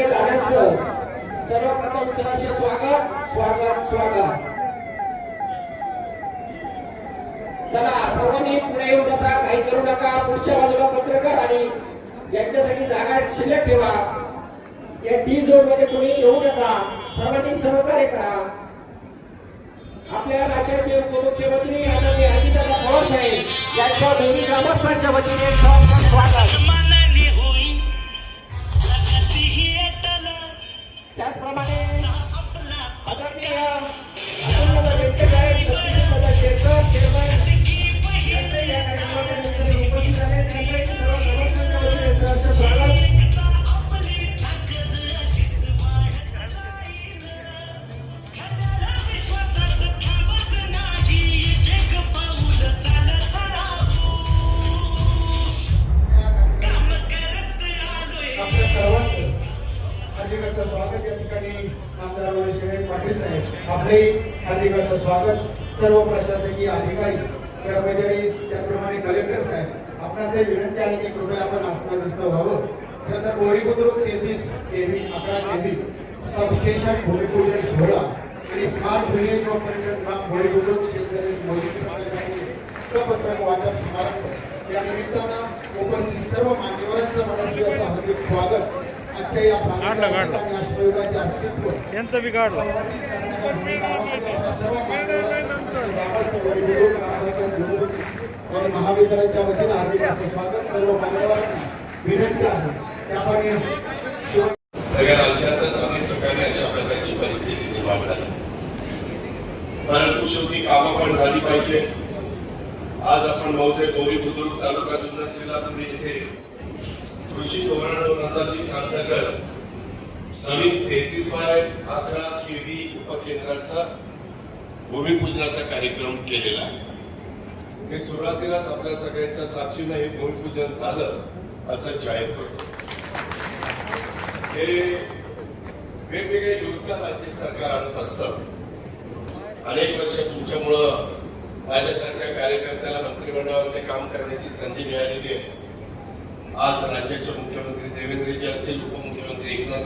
यांचं सर्वप्रथम सहर्ष स्वागत स्वागत स्वागत. चला सर्वांनी पुढे येऊन बसा काही करू नका पुढच्या बाजूला पत्रकार आणि यांच्यासाठी जागा शिल्लक ठेवा. या डी झोनमध्ये कोणी येऊ नका सर्वांनी सहकार्य करा. आपल्या राज्याचे उपमुख्यमंत्री आदरणीय अजितदादा पवार साहेब यांच्या दोन्ही ग्रामस्थांच्या वतीने स्वागत त्याचप्रमाणे आदरणीय हार्दिक असं स्वागत या ठिकाणी आमदार वैश्वरी पाटील साहेब. आपले हार्दिक असं स्वागत सर्व प्रशासकीय अधिकारी कर्मचारी त्याचप्रमाणे कलेक्टर साहेब. आपणास एक विनंती आहे की कृपया आपण आसना दिसणं व्हावं. खरं तर गोरी बुद्रुक तेहतीस तेवीस अकरा तेवीस सबस्टेशन भूमिपूजन सोहळा आणि स्मार्ट विलेज व पर्यटन ग्राम गोरी बुद्रुक शेतकरी मोदी पत्रक वाटप समारंभ या निमित्तानं उपस्थित सर्व मान्यवरांचं सर्व मान्यवरांचं ग्रामस्थ वडील, ग्रामपंचायत गुरुकुल आणि महावितरणच्या वतीनं हार्दिक असं स्वागत. सर्व मान्यवरांना विनंती आहे. शिव- सगळ्या राज्यातच अनेक ठिकाणी अशा प्रकारची परिस्थिती निर्माण झाली. परंतु शेवटी कामं पण झाली पाहिजे. आज आपण मौजे गौरी बुद्रुक तालुका जिल्हा पुणे येथे कृषी धोरण दोन हजार वीस अंतर्गत नवीन तेहतीस बाय अकरा केवी उपकेंद्राचा भूमिपूजनाचा कार्यक्रम केलेला आहे. सुरुवातीलाच आपल्या सगळ्यांच्या साक्षीनं हे भूमिपूजन झालं असं जाहीर करतो. हे वेगवेगळ्या योजना राज्य सरकार आणत असतं. अनेक वर्ष तुमच्यामुळं माझ्यासारख्या कार्यकर्त्याला मंत्रिमंडळामध्ये काम करण्याची संधी मिळालेली आहे. आज राज्याचे मुख्यमंत्री देवेंद्रजी असतील उपमुख्यमंत्री एकनाथ